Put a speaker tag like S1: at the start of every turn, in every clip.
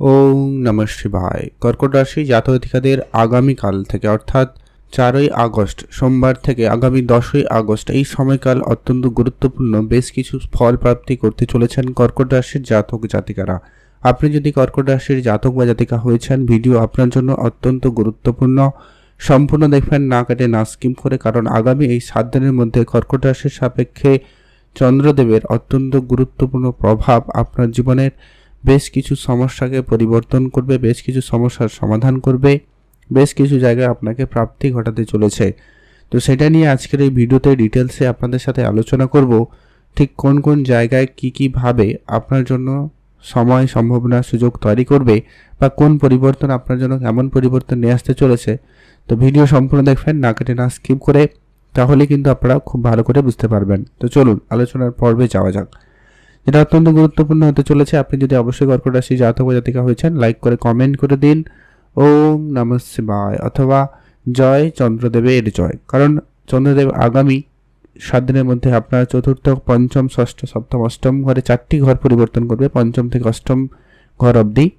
S1: ওম নমঃ শিবায়। কর্কট রাশি জাতকাদের আগামীকাল থেকে, অর্থাৎ চারই আগস্ট, সোমবার থেকে আগামী দশই আগস্ট, এই সময়কাল অত্যন্ত গুরুত্বপূর্ণ। বেশ কিছু ফল প্রাপ্তি করতে চলেছেন কর্কট রাশির জাতক জাতিকারা আপনি যদি কর্কট রাশির জাতক বা জাতিকা হয়েছেন, ভিডিও আপনার জন্য অত্যন্ত গুরুত্বপূর্ণ। সম্পূর্ণ দেখবেন, না কেটে, না স্কিম করে, কারণ আগামী এই সাত দিনের মধ্যে কর্কট রাশির সাপেক্ষে চন্দ্রদেবের অত্যন্ত গুরুত্বপূর্ণ প্রভাব আপনার জীবনের বেশ কিছু সমস্যাকে পরিবর্তন করবে, বেশ কিছু সমস্যার সমাধান করবে, বেশ কিছু জায়গায় আপনাকে প্রাপ্তি ঘটাতে চলেছে। তো সেটা নিয়ে আজকের এই ভিডিওতে ডিটেলসে আপনাদের সাথে আলোচনা করব, ঠিক কোন কোন জায়গায় কি কি ভাবে আপনার জন্য সময়, সম্ভাবনা, সুযোগ তৈরি করবে বা কোন পরিবর্তন আপনার জন্য কেমন পরিবর্তন নিয়ে আসতে চলেছে। তো ভিডিও সম্পূর্ণ দেখবেন, না কেটে না স্কিপ করে, তাহলে কিন্তু আপনারা খুব ভালো করে বুঝতে পারবেন। তো চলুন, আলোচনার পর্বে যাওয়া যাক। যেটা অত্যন্ত গুরুত্বপূর্ণ হতে চলেছে। আপনি যদি অবশ্যই কর্কট রাশি জাতক জাতিকা হয়েছেন লাইক করে কমেন্ট করে দিন। ওম নম শিবায়। অথবা জয় চন্দ্রদেবের জয়। কারণ চন্দ্রদেব আগামী সাত দিনের মধ্যে আপনার চতুর্থ, পঞ্চম, ষষ্ঠ, সপ্তম, অষ্টম ঘরে চারটি ঘর পরিবর্তন করবে। পঞ্চম থেকে অষ্টম ঘর অবধি।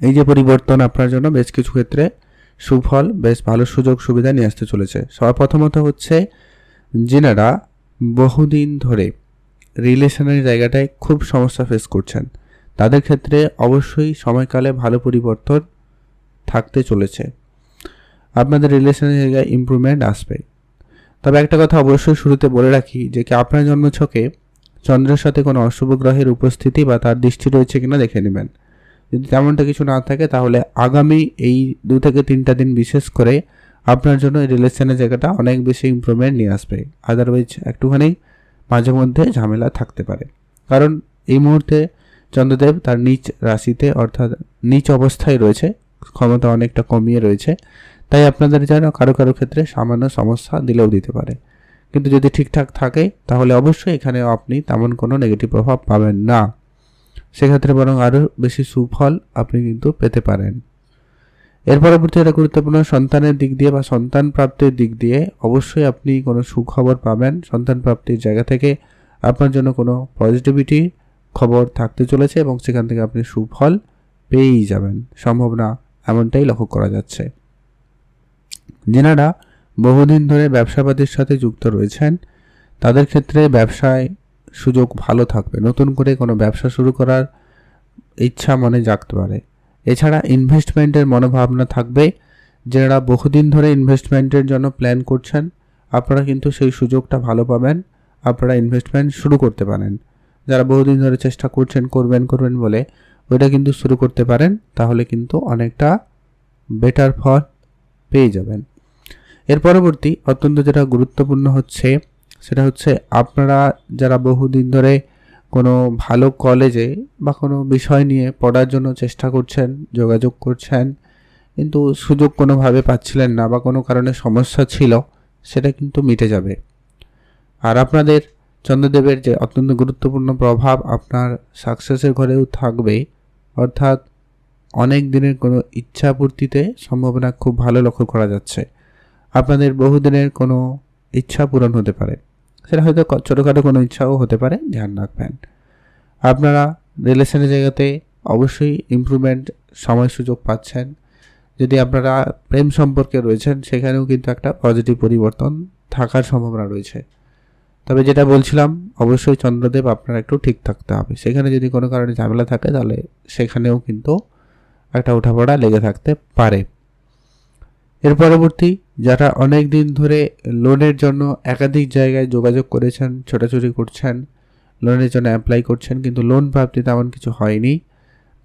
S1: এই যে পরিবর্তন আপনার জন্য বেশ কিছু ক্ষেত্রে সুফল, বেশ ভালো সুযোগ সুবিধা নিয়ে আসতে চলেছে। সর্বপ্রথমত হচ্ছে যেনারা বহুদিন ধরে রিলেশনের জায়গাটায় খুব সমস্যা ফেস করছেন। তাদের ক্ষেত্রে অবশ্যই সময়কালে ভালো পরিবর্তন থাকতে চলেছে। আপনাদের রিলেশনের জায়গায় ইম্প্রুভমেন্ট আসবে। তবে একটা কথা অবশ্যই শুরুতে বলে রাখি যে, কি আপনার জন্মছকে চন্দ্রের সাথে কোনো অশুভ গ্রহের উপস্থিতি বা তার দৃষ্টি রয়েছে কিনা দেখে নেবেন। যদি তেমনটা কিছু না থাকে, তাহলে আগামী এই দু থেকে তিনটা দিন বিশেষ করে আপনার জন্য এই রিলেশনের জায়গাটা অনেক বেশি ইম্প্রুভমেন্ট নিয়ে আসবে। আদারওয়াইজ একটুখানি মাঝে মধ্যে ঝামেলা থাকতে পারে। কারণ এই মুহূর্তে চন্দ্রদেব তার নিচ রাশিতে অর্থাৎ নিচ অবস্থায় রয়েছে, ক্ষমতা অনেকটা কমিয়ে রয়েছে। তাই আপনাদের যেন কারও কারও ক্ষেত্রে সামান্য সমস্যা দিলেও দিতে পারে। কিন্তু যদি ঠিকঠাক থাকে, তাহলে অবশ্যই এখানে আপনি তেমন কোনো নেগেটিভ প্রভাব পাবেন না। সেক্ষেত্রে বরং আরও বেশি সুফল আপনি কিন্তু পেতে পারেন। এর পরবর্তী একটা গুরুত্বপূর্ণ সন্তানের দিক দিয়ে বা সন্তান প্রাপ্তির দিক দিয়ে অবশ্যই আপনি কোনো সুখবর পাবেন। সন্তান প্রাপ্তির জায়গা থেকে আপনার জন্য কোনো পজিটিভিটি খবর থাকতে চলেছে এবং সেখান থেকে আপনি সুফল পেয়েই যাবেন। সম্ভাবনা এমনটাই লক্ষ্য করা যাচ্ছে। যেনারা বহুদিন ধরে ব্যবসাবাদীর সাথে যুক্ত রয়েছেন। তাদের ক্ষেত্রে ব্যবসায় সুযোগ ভালো থাকবে। নতুন করে কোনো ব্যবসা শুরু করার ইচ্ছা মনে জাগতে পারে। এছাড়া ইনভেস্টমেন্টের মনোভাবনা থাকবে। যারা বহুদিন ধরে ইনভেস্টমেন্টের জন্য প্ল্যান করছেন, আপনারা কিন্তু সেই সুযোগটা ভালো পাবেন। আপনারা ইনভেস্টমেন্ট শুরু করতে পারেন। যারা বহুদিন ধরে চেষ্টা করছেন, করবেন করবেন বলে ওইটা কিন্তু শুরু করতে পারেন, তাহলে কিন্তু অনেকটা বেটার ফল পেয়ে যাবেন। এর পরবর্তী অত্যন্ত যেটা গুরুত্বপূর্ণ হচ্ছে, সেটা হচ্ছে আপনারা যারা বহুদিন ধরে কোনো ভালো কলেজে বা কোনো বিষয় নিয়ে পড়ার জন্য চেষ্টা করছেন, যোগাযোগ করছেন, কিন্তু সুযোগ কোনোভাবে পাচ্ছিলেন না বা কোনো কারণে সমস্যা ছিল, সেটা কিন্তু মিটে যাবে। আর আপনাদের চন্দ্রদেবের যে অত্যন্ত গুরুত্বপূর্ণ প্রভাব আপনার সাকসেসের ঘরেও থাকবে অর্থাৎ অনেক দিনের কোনো ইচ্ছা পূর্তিতে সম্ভাবনা খুব ভালো লক্ষ্য করা যাচ্ছে। আপনাদের বহুদিনের কোনো ইচ্ছা পূরণ হতে পারে। সেটা হয়তো ছোটোখাটো কোনো ইচ্ছাও হতে পারে, ধ্যান রাখবেন। আপনারা রিলেশনের জায়গাতে অবশ্যই ইমপ্রুভমেন্ট সময় সুযোগ পাচ্ছেন। যদি আপনারা প্রেম সম্পর্কে রয়েছেন, সেখানেও কিন্তু একটা পজিটিভ পরিবর্তন থাকার সম্ভাবনা রয়েছে। তবে যেটা বলছিলাম, অবশ্যই চন্দ্রদেব আপনার একটু ঠিক থাকতে হবে। সেখানে যদি কোনো কারণে ঝামেলা থাকে, তাহলে সেখানেও কিন্তু একটা উঠাপড়া লেগে থাকতে পারে। এর পরবর্তী, যারা অনেক দিন ধরে লোনের জন্য একাধিক জায়গায় যোগাযোগ করেছেন, ছোটাছুটি করছেন, লোনের জন্য অ্যাপ্লাই করছেন, কিন্তু লোন প্রাপ্তি তেমন কিছু হয়নি,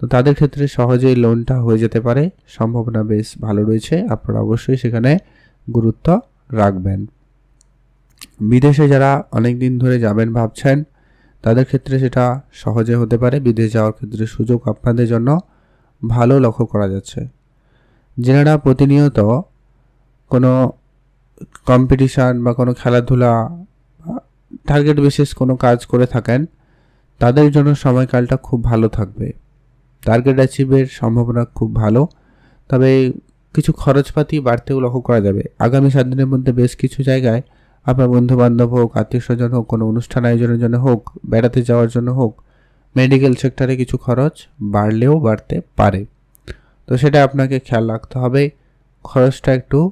S1: তো তাদের ক্ষেত্রে সহজেই লোনটা হয়ে যেতে পারে। সম্ভাবনা বেশ ভালো রয়েছে, আপনারা অবশ্যই সেখানে গুরুত্ব রাখবেন। বিদেশে যারা অনেক দিন ধরে যাবেন ভাবছেন, তাদের ক্ষেত্রে সেটা সহজে হতে পারে। বিদেশ যাওয়ার ক্ষেত্রে সুযোগ আপনাদের জন্য ভালো লক্ষ্য করা যাচ্ছে। যেনারা প্রতিনিয়ত কোনো কম্পিটিশান বা কোনো খেলাধুলা টার্গেট বিশেষ কোনো কাজ করে থাকেন, তাদের জন্য সময়কালটা খুব ভালো থাকবে। টার্গেট অ্যাচিভের সম্ভাবনা খুব ভালো, তবে কিছু খরচপাতি বাড়তেও লক্ষ্য করা যাবে। আগামী সাত দিনের মধ্যে বেশ কিছু জায়গায় আপনার বন্ধু বান্ধব হোক আত্মীয় স্বজন হোক, কোনো অনুষ্ঠান আয়োজনের জন্য হোক, বেড়াতে যাওয়ার জন্য হোক মেডিকেল সেক্টরে কিছু খরচ বাড়লেও বাড়তে পারে। তো সেটা আপনাকে খেয়াল রাখতে হবে। খরচটা একটু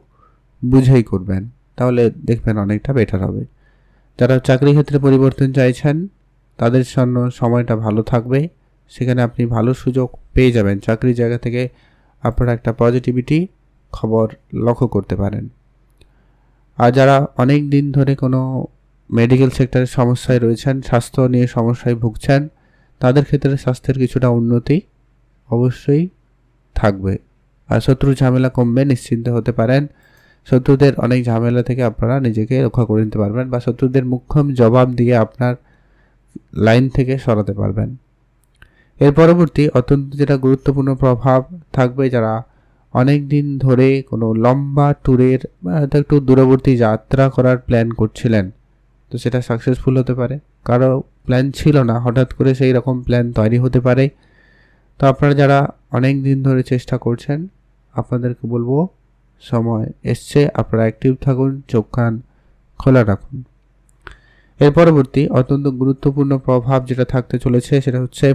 S1: বুঝেই করবেন, তাহলে দেখবেন অনেকটা বেটার হবে। যারা চাকরি ক্ষেত্রে পরিবর্তন চাইছেন, তাদের জন্য সময়টা ভালো থাকবে। সেখানে আপনি ভালো সুযোগ পেয়ে যাবেন। চাকরির জায়গা থেকে আপনারা একটা পজিটিভিটি খবর লক্ষ্য করতে পারেন। আর যারা অনেক দিন ধরে কোনো মেডিকেল সেক্টরের সমস্যায় রয়েছেন, স্বাস্থ্য নিয়ে সমস্যায় ভুগছেন, তাদের ক্ষেত্রে স্বাস্থ্যের কিছুটা উন্নতি অবশ্যই থাকবে। আর শত্রু ঝামেলা কমবে, নিশ্চিন্ত হতে পারেন। শত্রুদের অনেক ঝামেলা থেকে আপনারা নিজেকে রক্ষা করে নিতে পারবেন বা শত্রুদের মুখ্যম জবাব দিয়ে আপনার লাইন থেকে সরাতে পারবেন। এর পরবর্তী অত্যন্ত যেটা গুরুত্বপূর্ণ প্রভাব থাকবে যারা অনেক দিন ধরে কোনো লম্বা ট্যুরের হয়তো একটু দূরবর্তী যাত্রা করার প্ল্যান করছিলেন, তো সেটা সাকসেসফুল হতে পারে। কারও প্ল্যান ছিল না, হঠাৎ করে সেই রকম প্ল্যান তৈরি হতে পারে। তো আপনারা যারা অনেক দিন ধরে চেষ্টা করছেন, আপনাদেরকে বলব, সময় এসছে, আপনারা অ্যাক্টিভ থাকুন, চোখ কান খোলা রাখুন। এর পরবর্তী অত্যন্ত গুরুত্বপূর্ণ প্রভাব যেটা থাকতে চলেছে সেটা হচ্ছে,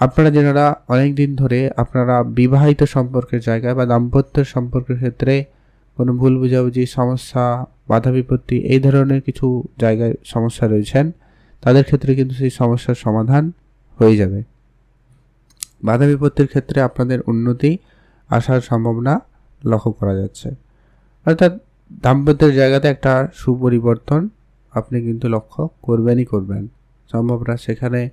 S1: আপনারা যারা অনেক দিন ধরে আপনারা বিবাহিত সম্পর্কের জায়গায় বা দাম্পত্যের সম্পর্কের ক্ষেত্রে কোনো ভুল বুঝাবুঝি, সমস্যা, বাধা বিপত্তি এই ধরনের কিছু জায়গায় সমস্যা রয়েছেন, তাদের ক্ষেত্রে কিন্তু সেই সমস্যার সমাধান হয়ে যাবে। বাধা বিপত্তির ক্ষেত্রে আপনাদের উন্নতি আসার সম্ভাবনা লক্ষ্য করা যাচ্ছে। অর্থাৎ দাম্পত্যের জায়গাতে একটা সুপরিবর্তন আপনি কিন্তু লক্ষ্য করবেনই করবেন। সম্ভাবনা সেখানে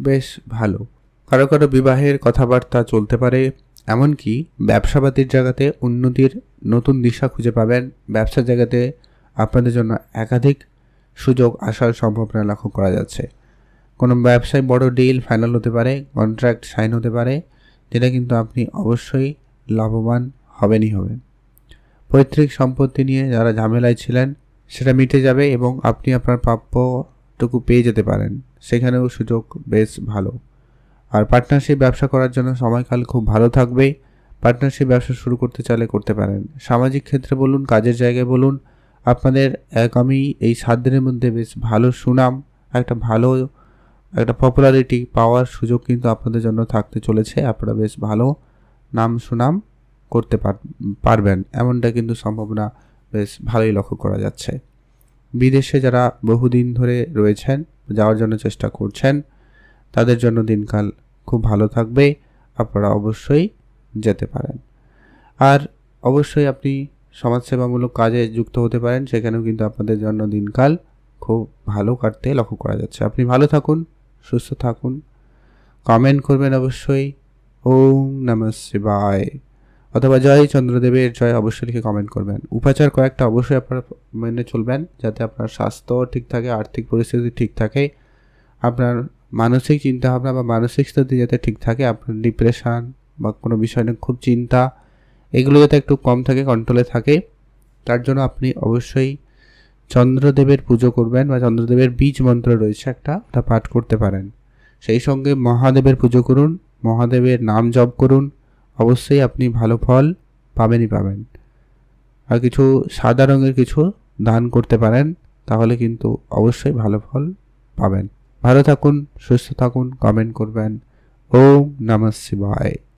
S1: বেশ ভালো। কারও কারও বিবাহের কথাবার্তা চলতে পারে, এমনকি ব্যবসাপাতির জায়গাতে উন্নতির নতুন দিশা খুঁজে পাবেন। ব্যবসার জায়গাতে আপনাদের জন্য একাধিক সুযোগ আসার সম্ভাবনা লক্ষ্য করা যাচ্ছে। কোনো ব্যবসায় বড় ডিল ফাইনাল হতে পারে কন্ট্রাক্ট সাইন হতে পারে, যেটা কিন্তু আপনি অবশ্যই লাভবান হবেনই হবেন। পৈতৃক সম্পত্তি নিয়ে যারা ঝামেলায় ছিলেন, সেটা মিটে যাবে এবং আপনি আপনার প্রাপ্যটুকু পেয়ে যেতে পারেন। সেখানেও সুযোগ বেশ ভালো। আর পার্টনারশিপ ব্যবসা করার জন্য সময়কাল খুব ভালো থাকবে। পার্টনারশিপ ব্যবসা শুরু করতে চাইলে করতে পারেন। সামাজিক ক্ষেত্রে বলুন, কাজের জায়গায় বলুন, আপনাদের আগামী এই সাত দিনের মধ্যে বেশ ভালো সুনাম, একটা ভালো একটা পপুলারিটি পাওয়ার সুযোগ কিন্তু আপনাদের জন্য থাকতে চলেছে। আপনারা বেশ ভালো নাম সুনাম করতে পারবেন। এমনটা কিন্তু সম্ভাবনা বেশ ভালোই লক্ষ্য করা যাচ্ছে। বিদেশে যারা বহুদিন ধরে রয়েছেন, যাওয়ার জন্য চেষ্টা করছেন, তাদের জন্য দিনকাল খুব ভালো থাকবে। আপনারা অবশ্যই যেতে পারেন। আর অবশ্যই আপনি সমাজসেবামূলক কাজে যুক্ত হতে পারেন। সেখানেও কিন্তু আপনাদের জন্য দিনকাল খুব ভালো কাটতে লক্ষ্য করা যাচ্ছে। আপনি ভালো থাকুন। সুস্থ থাকুন। কমেন্ট করবেন অবশ্যই। ওম নম শিবায়। অথবা জয় চন্দ্রদেবের জয় অবশ্যই লিখে কমেন্ট করবেন। উপাচার কয়েকটা অবশ্যই আপনারা মেনে চলবেন যাতে আপনার স্বাস্থ্য ঠিক থাকে, আর্থিক পরিস্থিতি ঠিক থাকে। আপনার মানসিক চিন্তাভাবনা বা মানসিক স্থিতি যাতে ঠিক থাকে, আপনার ডিপ্রেশান বা কোনো বিষয় নিয়ে খুব চিন্তা, এগুলো যাতে একটু কম থাকে কন্ট্রোলে থাকে, তার জন্য আপনি অবশ্যই চন্দ্রদেবের পুজো করবেন বা চন্দ্রদেবের বীজ মন্ত্র রয়েছে একটা, ওটা পাঠ করতে পারেন। সেই সঙ্গে মহাদেবের পুজো করুন, মহাদেবের নাম জপ করুন, অবশ্যই আপনি ভালো ফল পাবেনই পাবেন। আর কিছু সাদা রঙের কিছু দান করতে পারেন, তাহলে কিন্তু অবশ্যই ভালো ফল পাবেন। ভালো থাকুন, সুস্থ থাকুন কমেন্ট করবেন। ওম নমঃ শিবায়।